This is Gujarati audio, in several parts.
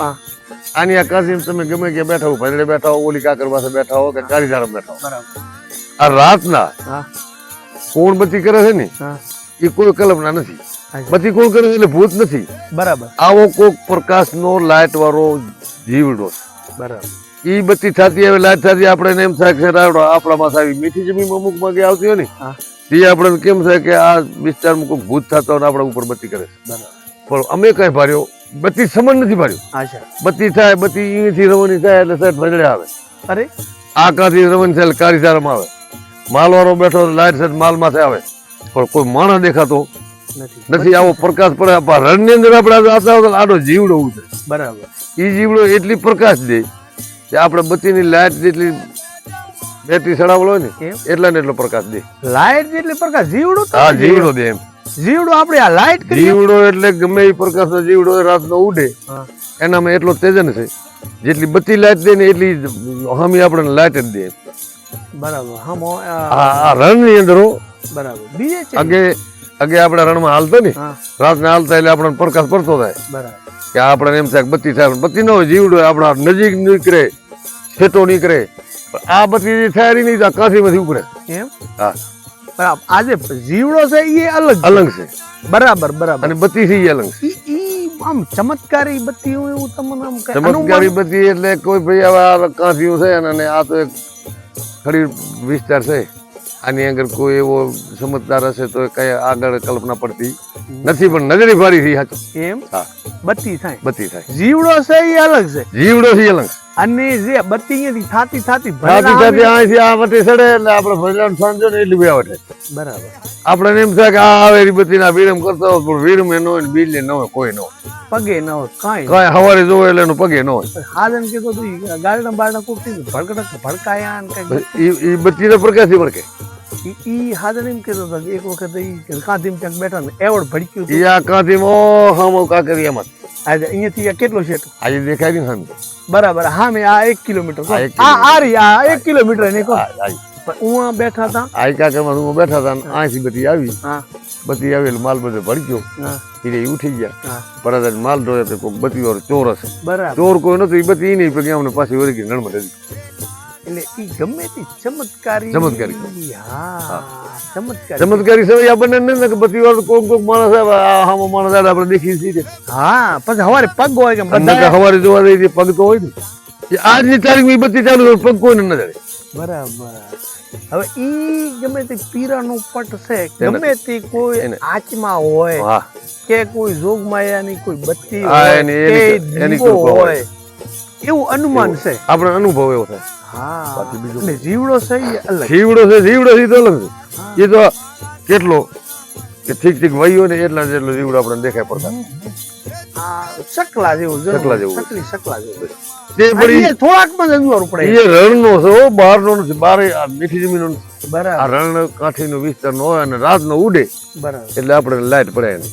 હા. આની આ કાશી તમે ગમે ત્યાં બેઠા હો ભંડે બેઠા હો ઓલી કાકર પાસે બેઠા હો કે કાળીધારા બેઠા હો બરાબર. આ રાતના કોણ બચી કરે છે ને? એ કોઈ કલ્પના નથી. બધી કોણ કરે એટલે ભૂત નથી. બરાબર. આવો કોક પ્રકાશનો લાઇટ વાળો જીવડો બરાબર. ઈ બચી થતી હવે લાઈટ થતી આપણે એમ થાય કે રાવડો આપણા આપણામાં આવી મીઠી જમીન અમુક માંગે આવતી હોય ને એ તે આપણે કેમ થાય કે આ વિસ્તારમાં કોઈ ભૂત થતો હોય આપણા ઉપર બચી કરે છે. પણ અમે કઈ ભાર્યો બત્તી સમન નથી પાડ્યું. બત્તી થાય બત્તી અહીંથી રવાની થાય એટલે સાહેબ ભજડે આવે. અરે. આ કાથી રવન થાય કારી કારીસારમાં આવે. માલવાળો બેઠો લાઈટ માલ માલમાંથી આવે. પણ કોઈ માણસ દેખાતો નથી. આવો પ્રકાશ પડે. રણની અંદર આપણે આવતા આવતા આડો જીવડો ઉતરે. બરાબર. એ જીવડો એટલી પ્રકાશ દે કે આપણે બત્તીની લાઈટ જેટલી બેટરી સડાવેલો હોય ને એટલા ને એટલો પ્રકાશ દે. લાઈટ જેટલી પ્રકાશ. જીવડો હા જીવડો દે એમ. જીવડું આપણે આ લાઈટ જીવડો એટલે ગમે એ પ્રકાશનો જીવડો રાતનો ઉડે. એનામાં એટલો તેજન છે. જેટલી બત્તી લાઈટ દે ને એટલી હમી આપણને લાઈટ જ દે. બરાબર. હા મો આ, રણની અંદર બરાબર. બીજે છે. આગે આપણે રણમાં હાલતો ને રાત રાતના હાલતા એટલે આપણને પ્રકાશ પડતો થાય. બરાબર. કે આપણે એમ થાય બત્તી થાય બત્તી ન હોય જીવડો આપણા નજીક નીકળે છેટો નીકળે. આ બત્તી થાય નહીં તો આ કાંઠીમાંથી ઉપડે. એમ? હા. બરાબર. આજે જીવડો છે એ અલગ અલગ છે. બરાબર બરાબર. અને બત્તી છે એ અલગ છે. આમ ચમત્કારી બત્તી હોય એવું તમને આમ ચમત્કારી બત્તી એટલે કોઈ ભાઈ હવે આ કાંઠીઓ છે અને આ તો એક ખડી વિસ્તાર છે. આની આગળ કોઈ એવો સમજદાર હશે તો કઈ આગળ કલ્પના પડતી નથી પણ નજરે ફારી થઈ સાચું એમ? હા. બત્તી થાય. બત્તી થાય. જીવડો છે એ અલગ છે. જીવડો છે ઈ અલંગ અને જે બત્તી અહીંયાથી થાતી થાતી થાતી થાતી અહીંથી આ વટી સડે એટલે આપણે ભજન સાંજો ને એટલી બે વટે. બરાબર. આપણે એમ થાય કે આ આવે એ બત્તી ના વિરમ કરતો હોય પણ વીરમ એ ન હોય ને ન હોય કોઈ ન હોય. પગે ન હોય કાંઈ કાંઈ હવારે જોવે એટલે એનું પગે ન હોય. હાજન કીધું તો ગાળના બાળના કુર્તી ભડકડક ભડકાયા ને કઈ ઈ ઈ બત્તી ને પ્રકાશથી પડકે ઈ હાજર એમ કીધું હતો એક વખત ઈ કાંધીમ ક્યાંક બેઠા ને એવડ ભડક્યું ઈ આ કાંથી હામો કાકરિયામાં. અહીંયાથી આ કેટલો છે? આજે દેખાય નહીં બરાબર હા મેં આ એક કિલોમીટર આ આ રહી આ એક કિલોમીટર ને હું બેઠા હતા આ કાકરમાં હું બેઠા હતા આથી બધી આવી. હા. બધી આવી એટલે માલ બધો ગયો હા. એ ઉઠી ગયા. પરત માલ ઢોળે તો કોઈ બધી ચોર હશે. બરાબર. ચોર કોઈ નતો એ બધી નહીં પછી અમને પાછી વળી ગઈ નણમાં એટલે એ ગમે તે ચમત્કારી ચમત્કારી. હા ચમત્કારી. ચમત્કારી સમય આપણને ને કે બત્તી વાળો કોક કોક માણસ આવે આ માણસ આવે આપણે દેખી છીએ હા પછી હવારે પગ હોય કે બધા હવારે જોવા જઈએ પગ તો હોય ને. આજની તારીખ બધી ચાલુ પગ કોઈને ન જાય બરાબર. હવે ઈ ગમે તે પીરાનું પટ છે ગમે તે કોઈ આચમાં હોય કે કોઈ જોગમાયાની કોઈ બત્તી હોય એની- કે દીવો હોય. એવું અનુમાન છે. આપણે અનુભવ એવો થાય. હા બાકી બીજું અને જીવડો છે એ અલગ. જીવડો છે જીવડો છે તો અલગ છે. એ તો કેટલો કે ઠીક ઠીક વહી ને એટલા જેટલો જીવડો આપણને દેખાય પડતા. આ જેવું. શકલા જેવું. તે પડી પડે. એ રણનો છે હો, બહારનો નથી બારે આ મીઠી જમીનનો બરાબર. આ રણ કાંઠીનો વિસ્તારનો હોય અને રાતનો ઉડે. બરાબર. એટલે આપણે લાઈટ પડે એને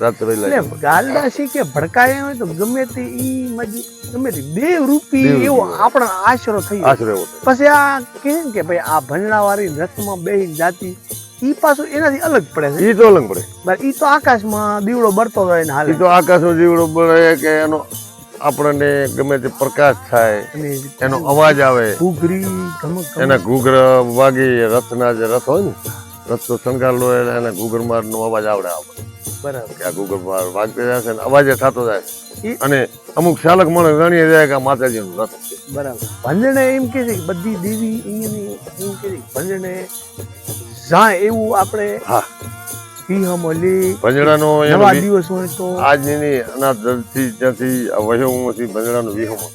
રાત્રે એટલે ગાલદાસી કે ભડકાયા હોય તો ગમે તે ઈ મજી ગમે તે બે રૂપી એવો આપણો આશરો થઈ આશરો એવો પછી આ કે કે ભાઈ આ ભંડણાવાળી રથમાં બેહી જાતી ઈ પાછું એનાથી અલગ પડે છે. ઈ તો અલગ પડે. બરાબર, ઈ તો આકાશમાં દીવડો બળતો હોય ને હાલે. ઈ તો આકાશમાં દીવડો બળે કે એનો આપણને ગમે તે પ્રકાશ થાય એનો અવાજ આવે. ઘૂઘરી એના ઘૂઘરા વાગી રથના જે રથ હોય ને રથ તો શણગારેલો એના ઘૂઘર નો અવાજ આવડે આવડે બરાબર. કે આ ઘૂઘરમાર વાગતો જાય છે ને અવાજે થતો જાય. છે અને અમુક ચાલક માણસ ગણીએ જાય કે આ માતાજીનું રથ છે. બરાબર. ભંજણે એમ કે છે કે બધી દેવી અહીંયાની એમ કે છે ભંજણે જાય એવું આપણે હા. ભંજડાનો એનો દિવસ હોય તો. આજની અનાજ જ્યાંથી વહ્યો હું ભંજડાનો વિહમ હમ,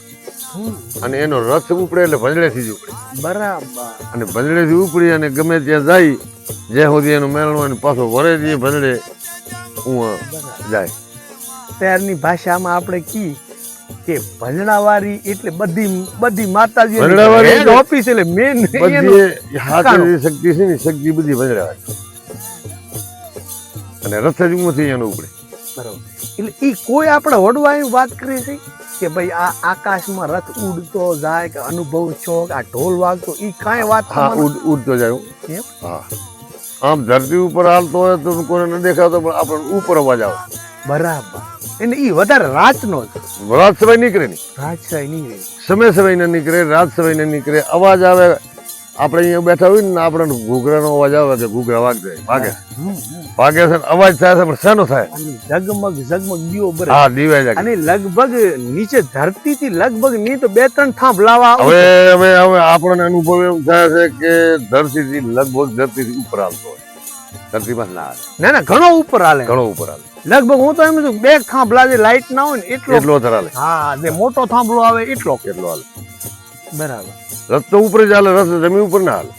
અને એનો રથ ઉપડે એટલે ભંજડેથી જ ઉપડે. બરાબર. અને ભંજડેથી ઉપડી અને ગમે ત્યાં જાય જ્યાં સુધી એનું મેળવું અને પાછો વરે જઈએ ભંજડે હું જાય. ત્યારની ભાષામાં આપણે કી કે ભંજડાવારી એટલે બધી બધી માતાજી ભંજડાવારી ઓફિસ એટલે મેન બધી હાથ શક્તિ છે ને શક્તિ બધી ભંજડાવારી. અને રથ જ એનો ઉપડે એટલે એ કોઈ આપણે વડવાની વાત કરી છે? કે ભાઈ આ આકાશમાં રથ ઉડતો જાય કે અનુભવ છો આ ઢોલ વાગતો એ કાંઈ વાત હા ઉડતો જાય. હો. આમ ધરતી ઉપર હાલતો હોય તો કોઈને ન દેખાતો પણ આપણને ઉપર અવાજ આવે. બરાબર. એટલે એ વધારે રાતનો રાત સવાય નીકળે નહીં. રાત નહીં નીકળે. સમય સમય ને નીકળે રાત સમય ને નીકળે અવાજ આવે આપણે અહીંયા બેઠા હોય ને આપણે ઘૂઘરાનો અવાજ આવે કે ઘૂઘરા વાગે હમ. વાગે છે અવાજ થાય છે પણ શેનો થાય? ઝગમગ ઝગમગ દીવો બરે હા દીવાય જાય. અને લગભગ નીચે ધરતી થી લગભગની તો બે ત્રણ થાંભ લાવા હવે હવે હવે આપણને અનુભવ એમ થાય છે કે ધરતી થી લગભગ ધરતી થી ઉપર આવતો હોય. ધરતીમાં ના આવે ના ના ઘણો ઉપર આલે ઘણો ઉપર આલે લગભગ હું તો એમ છું બે થાંભલા જે લાઈટ ના હોય ને એટલો. એટલો ધરાલે હા જે મોટો થાંભલો આવે એટલો. કેટલો હાલે. બરાબર. રસ્તો ઉપર જ હાલે રથ જમીન ઉપર ના હાલે.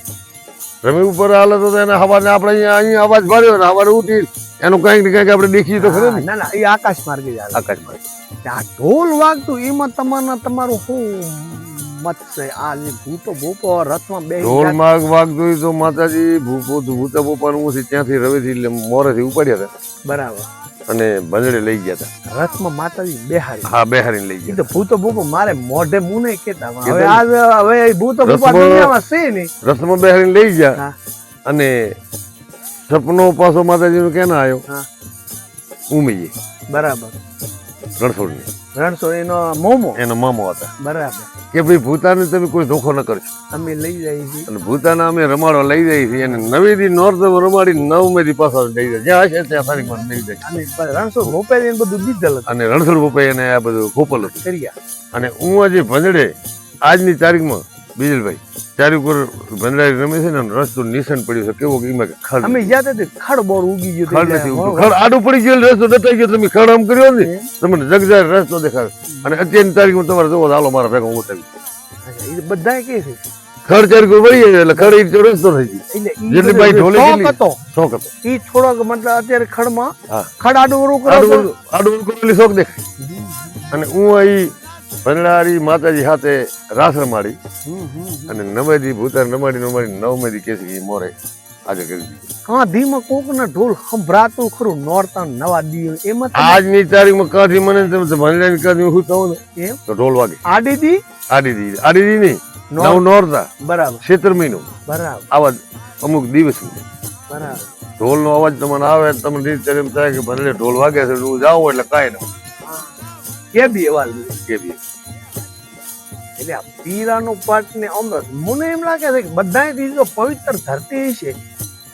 જમીન ઉપર હાલે તો એને હવાને આપણે અહીંયા અહીંયા અવાજ ભર્યો ને હવારે ઉઠી એનું કંઈક ને કંઈક આપણે દેખીએ તો ખરું ના. ના એ આકાશ માર્ગે જ હાલે. માર્ગે. આ ઢોલ વાગતું એમાં તમારા તમારું શું મત છે? આ જે ભૂતો ભૂપો રથમાં બે ઢોલ માર્ગ વાગતું હોય તો માતાજી ભૂપો ભૂતા બોપાનું હું ત્યાંથી રવેથી મોરેથી ઉપાડ્યા હતા. બરાબર. અને બંદડે લઈ ગયા હતા રથમાં માતાજી બેહારી. હા બેહારી લઈ ગયા ભૂતો ભૂપો મારે મોઢે મુને કેતા હવે આજ હવે ભૂતો ભૂપો દુનિયામાં છે નહીં. રથમાં બેહારી લઈ ગયા હા. અને સપનો પાછો માતાજીનો કેના આવ્યો? હા. ઉમીએ બરાબર. રણછોડને. રણસો એનો મોમો? એનો મામો હતા. બરાબર. કે ભાઈ ભૂતાને તમે કોઈ ધોખો ન કરશો. અમે લઈ જઈએ છીએ. અને ભૂતાના અમે રમાડવા લઈ જઈએ છીએ અને નવી દી નોર્થ રમાડી નવમેથી પાછા લઈ જાય. જ્યાં હશે ત્યાં સારી પણ લઈ જાય. અને પછી રણસો ભોપે એને બધું દીધેલ અને રણછોડ ભોપાઈ એને આ બધું ખોપલ હતું. અને હું આજે ભંજડે આજની તારીખમાં બીજલભાઈ ચારી ઉપર ભંદડાઈ રમે છે ને રસ્તો નિશાન પડ્યો છે. કેવો એમાં કે ખડ અમે યાદ હતી ખડ બોર ઉગી ગયો ખડ નથી ઉગતું. ખડ આડું પડી ગયો રસ્તો દટાઈ ગયો. તમે ખડ આમ કર્યો ને તમને જગજાર રસ્તો દેખાડે. અને અત્યારની તારીખમાં તમારે જોવો હાલો મારા ભેગા હું બતાવી બધા કે છે? ખડ ચાર ઉપર વળી એટલે ખડ ઈ રસ્તો થઈ ગયો જેટલી બાઈ ઢોલે શોખ હતો. શોખ હતો. ઈ થોડોક મતલબ અત્યારે ખડમાં ખડ આડું ઉરું કરો આડું. આડું કરેલી શોખ દેખાય. અને હું અહીં ભંડારી માતાજી સાથે રાસ રમાડી. અને નમેદી ભૂતાર નમાડી નમાડી નવમેદી કેસી ગઈ મોરે આજે કરી દીધી. કાંધીમાં કોકના ઢોલ સંભળાતું ખરું નોરતા નવા દી એમાં આજની તારીખમાં કાંથી મને તમે ભંડારી કાંથી હું થવું ને? એમ? તો ઢોલ વાગે. આડી દી આડી દી આડી દી નહીં નવ નોરતા. બરાબર. ક્ષેત્ર મહિનો. બરાબર. આવા અમુક દિવસ બરાબર. ઢોલનો અવાજ તમને આવે તમને રીત એમ થાય કે ભલે ઢોલ વાગે છે હું જાઉં એટલે કાંઈ ન કે બી એવા કેબી એટલે આ પીરાનો પાઠ ને અમૃત મને એમ લાગે છે કે બધા દીધો પવિત્ર ધરતી છે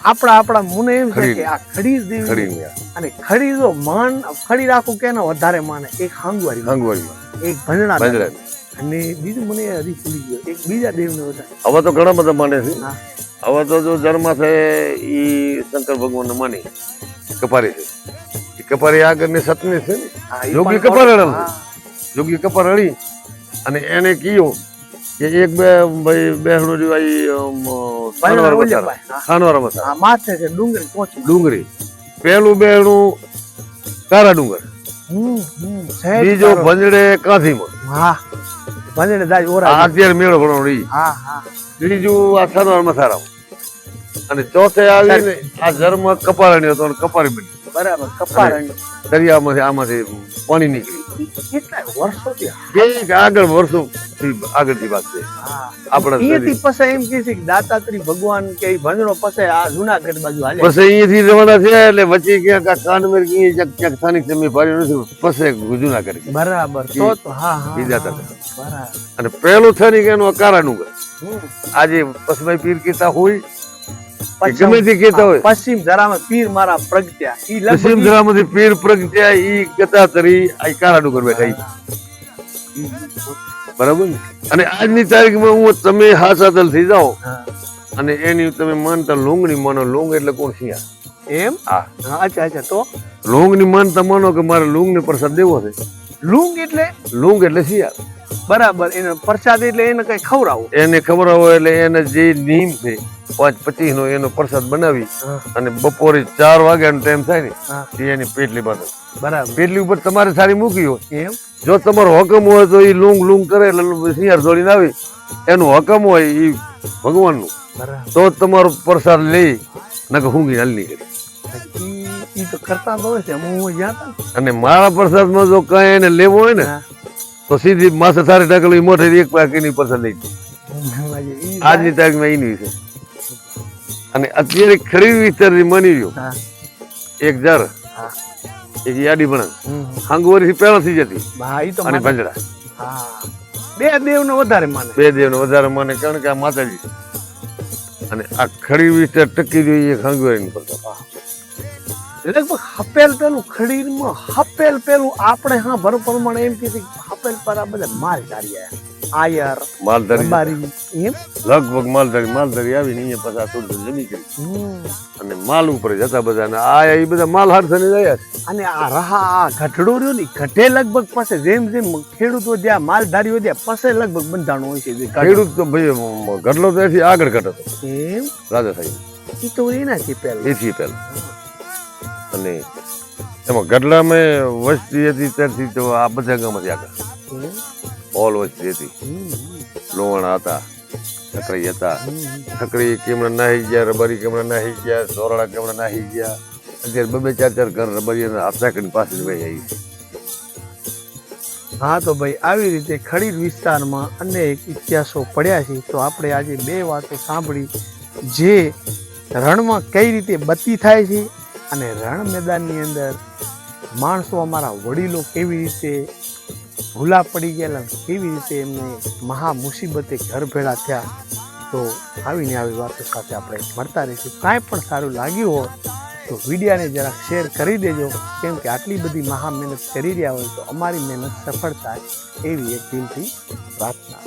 આપણા આપણા મને એમ છે કે આ ખડી દેવી અને ખડી જો માન ખડી રાખું કેનો વધારે માને એક હાંગવારી. હાંગવારી એક ભંજણા અને બીજું મને હજી ભૂલી ગયો એક બીજા દેવને વધારે. હવે તો ઘણા બધા માને છે. હવે તો જો જન્મ છે એ શંકર ભગવાન માની. કપારી છે. કપારી આગળની સતની છે ને. યોગી પણ કપાળ યોગી કપાર હળી અને એને કીયો કે એક બે ભાઈ બેહણો. હા, ખાનવારા મસા માથે છે ડુંગર પહોંચી ડુંગરી પહેલું બેહણું કારા ડુંગર. બીજો. ભંજડે કાંધીમાં હા. ભંજડે દાજ ઓરા અત્યારે મેળો ભણો ઈ હા હા. ત્રીજું આ સનવાર મસારા અને ચોથે આવી આ જન્મ કપારણ્યો હતો કપારી બની. બરાબર દરિયામાંથી આમાંથી પાણી નીકળી. કેટલા વર્ષોથી કે આગળ વર્ષો આગળથી વાત છે. હા. આપણા પછી એમ કે છે કે દાતાત્રી ભગવાન કે ઈ ભંજણો પછી આ જુનાગઢ બાજુ હાલે. પછી અહીંથી રવાના છે એટલે વચ્ચે ક્યાંક આ કાનમેર કે ક્યાંક ક્યાંક સ્થાનિક નથી પછી ગુજુના બરાબર તો હા બરાબર. અને પહેલું સ્થાનિક એનું કારણ કારા આજે પસમાઈ પીર કીતા હોય કે ગમે તે કહેતા હોય. પશ્ચિમ જરામાં પીર મારા પ્રગટ્યા. ઈ પશ્ચિમ ધરામાંથી પીર પ્રગટ્યા ઈ કથા તરી આ કારા ડુંગર બેઠા બરાબર ને? અને આજની તારીખમાં હું તમે હાસાતલ થઈ જાઓ. અને એની તમે માનતા લોંગણી માનો લોંગ એટલે કોણ શિયા એમ? હા. હા, અચ્છા અચ્છા તો? લોંગની માનતા માનો કે મારે લોંગને પ્રસાદ દેવો છે? લુંગ એટલે? લુંગ એટલે શિયાળ. બરાબર એને પ્રસાદ એટલે એને કઈ ખવડાવો? એને ખવડાવો એટલે એને જે નીમ છે પાંચ પચીસ નો એનો પ્રસાદ બનાવી અને બપોરે ચાર વાગ્યાનો ટાઈમ થાય ને એની પેટલી બાંધો બરાબર. પેટલી ઉપર તમારે સારી મૂકી હોય. એમ જો તમારો હકમ હોય તો એ લુંગ લુંગ કરે એટલે શિયાળ જોડીને આવી. એનું હકમ હોય એ ભગવાનનું. તો તમારો પ્રસાદ લઈ નકર હુંગી હાલ નીકળે ઈ ઈ તો કરતા તો છે હું જ્યાં અને મારા પ્રસાદમાં જો કઈ એને લેવો હોય ને તો સીધી માસે સારી ટાકેલી મોઢે એક પાકીની પ્રસાદ લઈ ઈ આજની તારીખમાં એની છે. અને અત્યારે ખરી વિસ્તારની માની ગયો એક જર એક યાદી ભણક હમ. પહેલા થઈ જતી. ઈ અને ભંજડા. હા. બે દેવને વધારે માને. બે દેવ નો વધારે માને કારણ કે આ માતાજી. અને આ ખડી વિસ્તાર ટકી જોઈએ એક હાંગવરી ની પડતો લગભગ હપેલ પેલું ખડીરમાં હપેલ પેલું આપણે હા ભર પ્રમાણે એમ કે હપેલ પર આ બધા માલ ચાર્યા આયર માલધારી એમ? લગભગ માલધારી માલધારી આવીને અહીંયા પાછા થોડું જમી ગઈ. અને માલ ઉપર જતા બધા ને આ એ બધા માલ હાર થઈને જાય અને આ રહા આ ગઢડો રહ્યો ને ગઢે લગભગ પાસે જેમ જેમ ખેડૂતો જ્યાં માલધારીઓ ત્યાં પાસે લગભગ બંધાણું હોય છે ખેડૂત તો ભાઈ ગઢલો તો એથી આગળ ઘટતો. એમ? રાજા સાહેબ. એ તો એનાથી પહેલા. એથી પહેલા. અને એમાં ગઢલામાં વસ્તી હતી ત્યારથી તો આ બધા ગામમાંથી આગળ? ઓલ વસ્તી હતી હમ. હતા, ઠકરી હતા. ઠકરી કેમણા નાહી ગયા, રબરી કેમણા નાહી ગયા સોરાળા કેમણા નાહી ગયા અત્યારે બબે ચાર ચાર ઘર રબરી હાથ પાસે પાછી ભાઈ આવી હા તો ભાઈ, આવી રીતે ખડીર વિસ્તારમાં અનેક ઇતિહાસો પડ્યા છે તો આપણે આજે બે વાતો સાંભળી જે રણમાં કઈ રીતે બત્તી થાય છે અને રણ મેદાનની અંદર માણસો અમારા વડીલો કેવી રીતે ભૂલા પડી ગયેલા કેવી રીતે એમને મહા મુસીબતે ઘર ભેળા થયા, તો આવીને આવી વાતો સાથે આપણે મળતા રહીશું. કાંઈ પણ સારું લાગ્યું હોય, તો વિડીયાને જરાક શેર કરી દેજો. કેમ કે આટલી બધી મહા મહેનત કરી રહ્યા હોય, તો અમારી મહેનત સફળ થાય એવી એક દિલથી પ્રાર્થના